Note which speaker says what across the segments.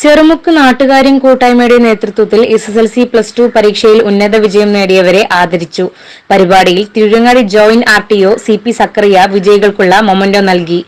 Speaker 1: ചെറുമുക്ക് നാട്ടുകാരും കൂട്ടായ്മയുടെ നേതൃത്വത്തിൽ S S L C plus two പരീക്ഷയിൽ ഉന്നത വിജയം നേടിയവരെ ആദരിച്ചു. പരിപാടിയിൽ Thiruvangadi joint R T O C P Zakariya വിജയികൾക്കുള്ള memento നൽകി.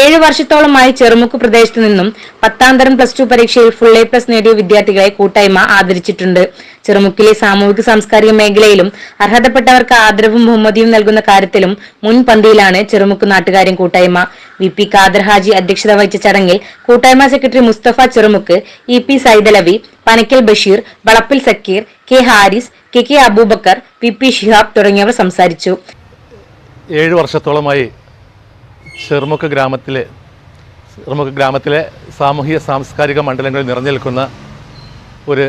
Speaker 1: ഏഴ് വർഷത്തോളമായി ചെറുമുക്ക് പ്രദേശത്തു നിന്നും പത്താം തരം പ്ലസ് ടു പരീക്ഷയിൽ ഫുൾ എ പ്ലസ് നേടിയ വിദ്യാർത്ഥികളെ കൂട്ടായ്മ ആദരിച്ചിട്ടുണ്ട്. ചെറുമുക്കിലെ സാമൂഹിക സാംസ്കാരിക മേഖലയിലും അർഹതപ്പെട്ടവർക്ക് ആദരവും ബഹുമതിയും നൽകുന്ന കാര്യത്തിലും മുൻപന്തിയിലാണ് ചെറുമുക്ക് നാട്ടുകാരും കൂട്ടായ്മ. വി പി ഖാദർ ഹാജി അധ്യക്ഷത വഹിച്ച ചടങ്ങിൽ കൂട്ടായ്മ secretary Mustafa Cherumukku E P Saidalavi Panakkal Basheer Valappil Zakir K Haris K K Abubakar P P Shihab തുടങ്ങിയവർ സംസാരിച്ചു.
Speaker 2: ഏഴ് വർഷത്തോളമായി ചെറുമുക്ക് ഗ്രാമത്തിലെ ചെറുമുക്ക് ഗ്രാമത്തിലെ സാമൂഹിക സാംസ്കാരിക മണ്ഡലങ്ങളിൽ നിറഞ്ഞു നിൽക്കുന്ന ഒരു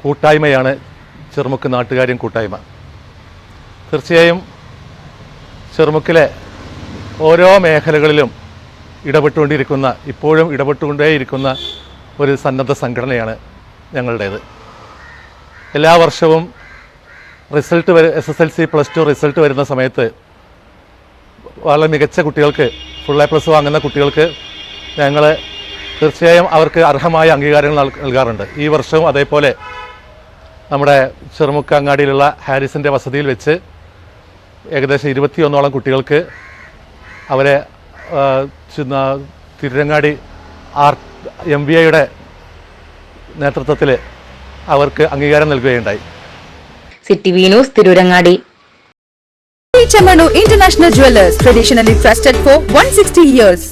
Speaker 2: കൂട്ടായ്മയാണ് ചെറുമുക്ക് നാട്ടുകാരും കൂട്ടായ്മ. തീർച്ചയായും ചെറുമുക്കിലെ ഓരോ മേഖലകളിലും ഇടപെട്ടുകൊണ്ടിരിക്കുന്ന ഇപ്പോഴും ഇടപെട്ടുകൊണ്ടേയിരിക്കുന്ന ഒരു സന്നദ്ധ സംഘടനയാണ് ഞങ്ങളുടേത്. എല്ലാ വർഷവും റിസൾട്ട് വരെ S S L C plus two result വരുന്ന സമയത്ത് വളരെ മികച്ച കുട്ടികൾക്ക് ഫുൾ എ പ്ലസ് വാങ്ങുന്ന കുട്ടികൾക്ക് ഞങ്ങൾ തീർച്ചയായും അവർക്ക് അർഹമായ അംഗീകാരങ്ങൾ നൽ- നൽകാറുണ്ട്. ഈ വർഷവും അതേപോലെ നമ്മുടെ ചെറുമുക്ക് അങ്ങാടിയിലുള്ള ഹാരിസിന്റെ വസതിയിൽ വെച്ച് ഏകദേശം ഇരുപത്തിയൊന്നോളം കുട്ടികൾക്ക് അവരെ ചെന്ന- തിരുരങ്ങാടി ആർ എം വി ഐയുടെ നേതൃത്വത്തിൽ അവർക്ക് അംഗീകാരം നൽകുകയുണ്ടായി
Speaker 1: city V news Tirurangadi
Speaker 3: international International Jewelers, traditionally for for 160 years.